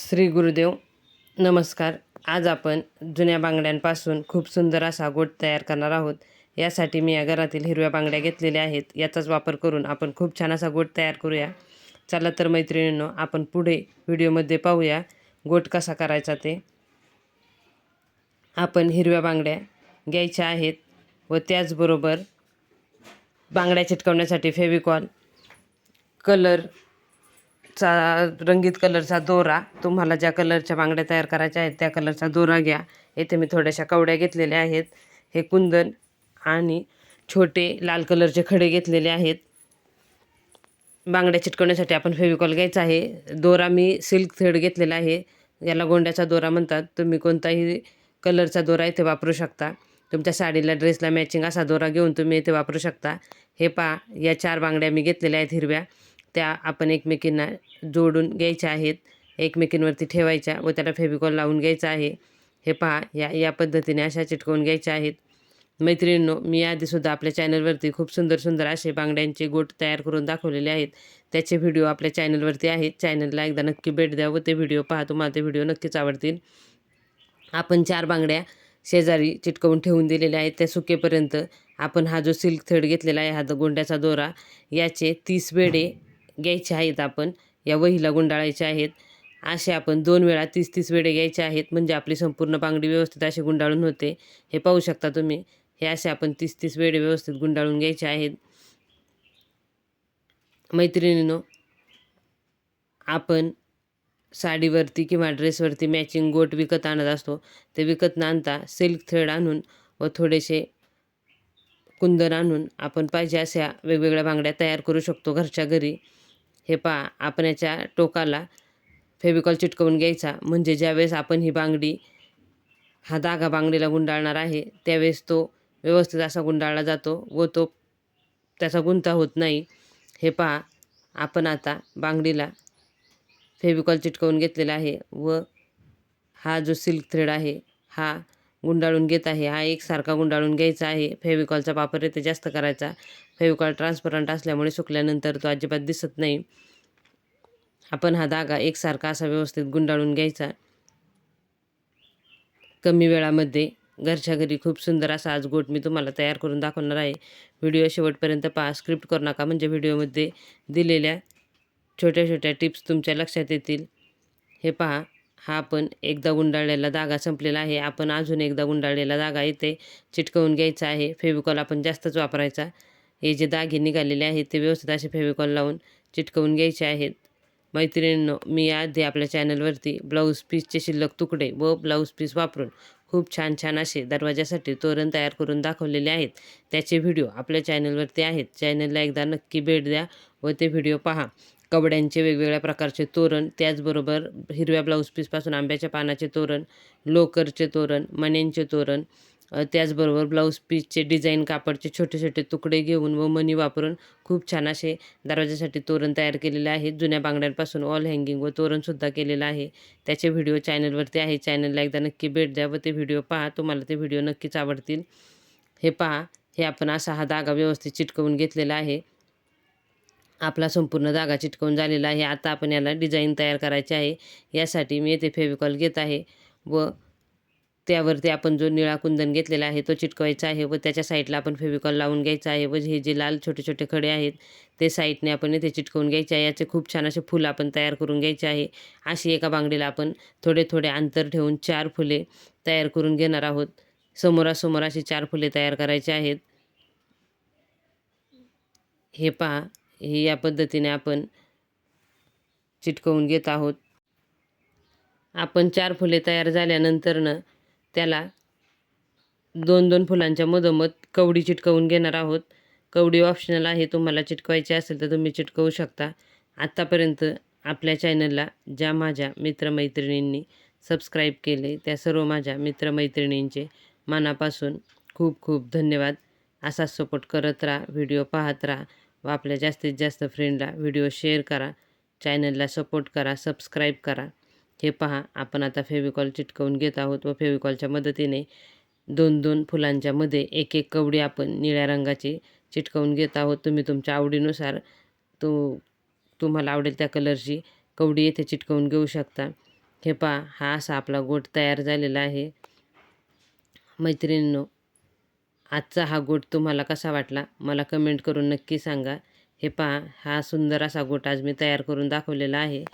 श्री गुरुदेव नमस्कार. आज आपण जुन्या बांगड्यांपासून खूप सुंदर असा गोट तयार करणार आहोत. यासाठी मी या घरातील हिरव्या बांगड्या घेतलेल्या आहेत. याचाच वापर करून आपण खूप छान असा गोट तयार करूया. चला तर मैत्रिणींनो आपण पुढे व्हिडिओमध्ये पाहूया गोट कसा करायचा ते. आपण हिरव्या बांगड्या घ्यायच्या आहेत व त्याचबरोबर बांगड्या चिटकवण्यासाठी फेविकॉल कलर चा रंगीत कलरचा दोरा. तुम्हाला ज्या कलरच्या बांगड्या तयार करायच्या आहेत त्या कलरचा दोरा घ्या. येथे मी थोड्याशा कवड्या घेतलेल्या आहेत. हे कुंदन आणि छोटे लाल कलरचे खडे घेतलेले आहेत. बांगड्या चिटकवण्यासाठी आपण फेविकॉल घ्यायचा आहे. दोरा मी सिल्क थ्रेड घेतलेला आहे. याला गोंड्याचा दोरा म्हणतात. तुम्ही कोणताही कलरचा दोरा इथे वापरू शकता. तुमच्या साडीला ड्रेसला मॅचिंग असा दोरा घेऊन तुम्ही इथे वापरू शकता. हे पा या चार बांगड्या मी घेतलेल्या आहेत हिरव्या. त्या आपण एकमेकींना जोडून घ्यायच्या आहेत एकमेकींवरती ठेवायच्या व त्याला फेविकॉल लावून घ्यायचा आहे. हे पहा या या पद्धतीने अशा चिटकवून घ्यायच्या आहेत. मैत्रिणींनो मी आधीसुद्धा आपल्या चॅनलवरती खूप सुंदर सुंदर असे बांगड्यांचे गोट तयार करून दाखवलेले आहेत. त्याचे व्हिडिओ आपल्या चॅनलवरती आहेत. चॅनलला एकदा नक्की भेट द्या व ते व्हिडिओ पहा तुम्हाला ते व्हिडिओ नक्कीच आवडतील. आपण चार बांगड्या शेजारी चिटकवून ठेवून दिलेल्या आहेत. त्या सुकेपर्यंत आपण हा जो सिल्क थ्रेड घेतलेला आहे हा जो गोंड्याचा दोरा याचे तीस वेडे घ्यायचे आहेत आपण. या वहीला गुंडाळायच्या आहेत. असे आपण दोन वेळा तीस तीस वेळे घ्यायचे आहेत. म्हणजे आपली संपूर्ण बांगडी व्यवस्थित अशी गुंडाळून होते. हे पाहू शकता तुम्ही. हे असे आपण तीस तीस वेळे व्यवस्थित गुंडाळून घ्यायचे आहेत. मैत्रिणीनो आपण साडीवरती किंवा ड्रेसवरती मॅचिंग गोट विकत आणत असतो. ते विकत न आणता सिल्क थ्रेड आणून व थोडेसे कुंदन आणून आपण पाहिजे अशा वेगवेगळ्या बांगड्या तयार करू शकतो घरच्या घरी. हे पहा आपण याच्या टोकाला फेविकॉल चिटकवून घ्यायचा. म्हणजे ज्यावेळेस आपण ही बांगडी हा धागा बांगडीला गुंडाळणार आहे त्यावेळेस तो व्यवस्थित असा गुंडाळला जातो व तो त्याचा गुंता होत नाही. हे पहा आपण आता बांगडीला फेविकॉल चिटकवून घेतलेला आहे व हा जो सिल्क थ्रेड आहे हा गुंडाळून घेत आहे. हा एकसारखा गुंडाळून घ्यायचा आहे. फेविकॉलचा वापर येथे जास्त करायचा. फेविकॉल ट्रान्सपरंट असल्यामुळे सुकल्यानंतर तो अजिबात दिसत नाही. आपण हा धागा एकसारखा असा व्यवस्थित गुंडाळून घ्यायचा. कमी वेळामध्ये घरच्या घरी खूप सुंदर असा आज गोट मी तुम्हाला तयार करून दाखवणार आहे. व्हिडिओ शेवटपर्यंत पहा. स्क्रिप्ट करू नका म्हणजे व्हिडिओमध्ये दिलेल्या छोट्या छोट्या टिप्स तुमच्या लक्षात येतील. हे पहा. हा आपण एकदा गुंडाळलेला धागा संपलेला आहे. आपण अजून एकदा गुंडाळलेला धागा इथे चिटकवून घ्यायचा आहे. फेविकॉल आपण जास्तच वापरायचा. हे जे दागे निघालेले आहेत ते व्यवस्थित असे फेविकॉल लावून चिटकवून घ्यायचे आहेत. मैत्रिणींनो मी आधी आपल्या चॅनलवरती ब्लाऊज पीसचे शिल्लक तुकडे व ब्लाऊज पीस वापरून खूप छान छान असे दरवाजासाठी तोरण तयार करून दाखवलेले आहेत. त्याचे व्हिडिओ आपल्या चॅनलवरती आहेत. चॅनलला एकदा नक्की भेट द्या व ते व्हिडिओ पहा. कपड्यांचे वेगवेगळ्या प्रकारचे तोरण त्याचबरोबर हिरव्या ब्लाऊज पीसपासून आंब्याच्या पानाचे तोरण लोकरचे तोरण मण्यांचे तोरण त्याचबरोबर ब्लाऊज पीसचे डिझाईन कापडचे छोटे छोटे तुकडे घेऊन व मनी वापरून खूप छान असे दरवाजासाठी तोरण तयार केलेले आहेत जुन्या बांगड्यांपासून ऑल हँगिंग व तोरणसुद्धा केलेलं आहे. त्याचे व्हिडिओ चॅनलवरती आहे. चॅनलला एकदा नक्की भेट द्या व ते व्हिडिओ पहा. तुम्हाला ते व्हिडिओ नक्कीच आवडतील. हे पहा. हे आपण असा हा धागा व्यवस्थित चिटकवून घेतलेला आहे. आपला संपूर्ण धागा चिटकवून झालेला आहे. आता आपण याला डिझाईन तयार करायची आहे. यासाठी मी येथे फेविकॉल घेत आहे व त्यावरती आपण जो निळा कुंदन घेतलेला आहे तो चिटकवायचा आहे व त्याच्या साईडला आपण फेविकॉल लावून घ्यायचा आहे व हे जे लाल छोटे छोटे खडे आहेत ते साईडने आपण येथे चिटकवून घ्यायचे आहे. याचे खूप छान असे फुलं आपण तयार करून घ्यायचे आहे. अशी एका बांगडीला आपण थोडे थोडे अंतर ठेवून चार फुले तयार करून घेणार आहोत. समोरासमोर अशी चार फुले तयार करायचे आहेत. हे पहा. हे या पद्धतीने आपण चिटकवून घेत आहोत. आपण चार फुले तयार झाल्यानंतरनं त्याला दोन दोन फुलांच्या मधोमध कवडी चिटकवून घेणार आहोत. कवडी ऑप्शनल आहे तुम्हाला चिटकवायची असेल तर तुम्ही चिटकवू शकता. आत्तापर्यंत आपल्या चॅनलला ज्या माझ्या मित्रमैत्रिणींनी सबस्क्राईब केले त्या सर्व माझ्या मित्रमैत्रिणींचे मनापासून खूप खूप धन्यवाद. असाच सपोर्ट करत राहा व्हिडिओ पाहत राहा. व आपल्या जास्तीत जास्त फ्रेंडला व्हिडिओ शेअर करा. चॅनलला सपोर्ट करा सबस्क्राईब करा. हे पहा आपण आता फेविकॉल चिटकवून घेत आहोत व फेविकॉलच्या मदतीने दोन दोन फुलांच्या मध्ये एक एक कवडी आपण निळ्या रंगाची चिटकवून घेत आहोत. तुम्ही तुमच्या आवडीनुसार तो तुम्हाला आवडेल त्या कलरची कवडी येथे चिटकवून घेऊ शकता. हे पहा हा असा आपला गोट तयार झालेला आहे. मैत्रिणींनो आजचा हा गोट तुम्हाला कसा वाटला? मला कमेंट करून नक्की सांगा. हे पहा हा सुंदर असा गोट आज मी तयार करून दाखवलेला आहे.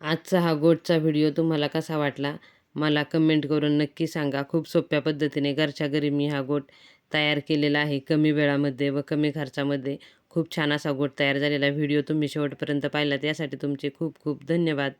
आजचा हा गोटचा व्हिडिओ तुम्हाला कसा वाटला? मला कमेंट करून नक्की सांगा. खूप सोप्या पद्धतीने घरच्या घरी मी हा गोट तयार केलेला आहे. कमी वेळामध्ये व कमी खर्चामध्ये खूप छान असा गोट तयार झालेला. व्हिडिओ तुम्ही शेवटपर्यंत पाहिलात. यासाठी तुमचे खूप खूप धन्यवाद.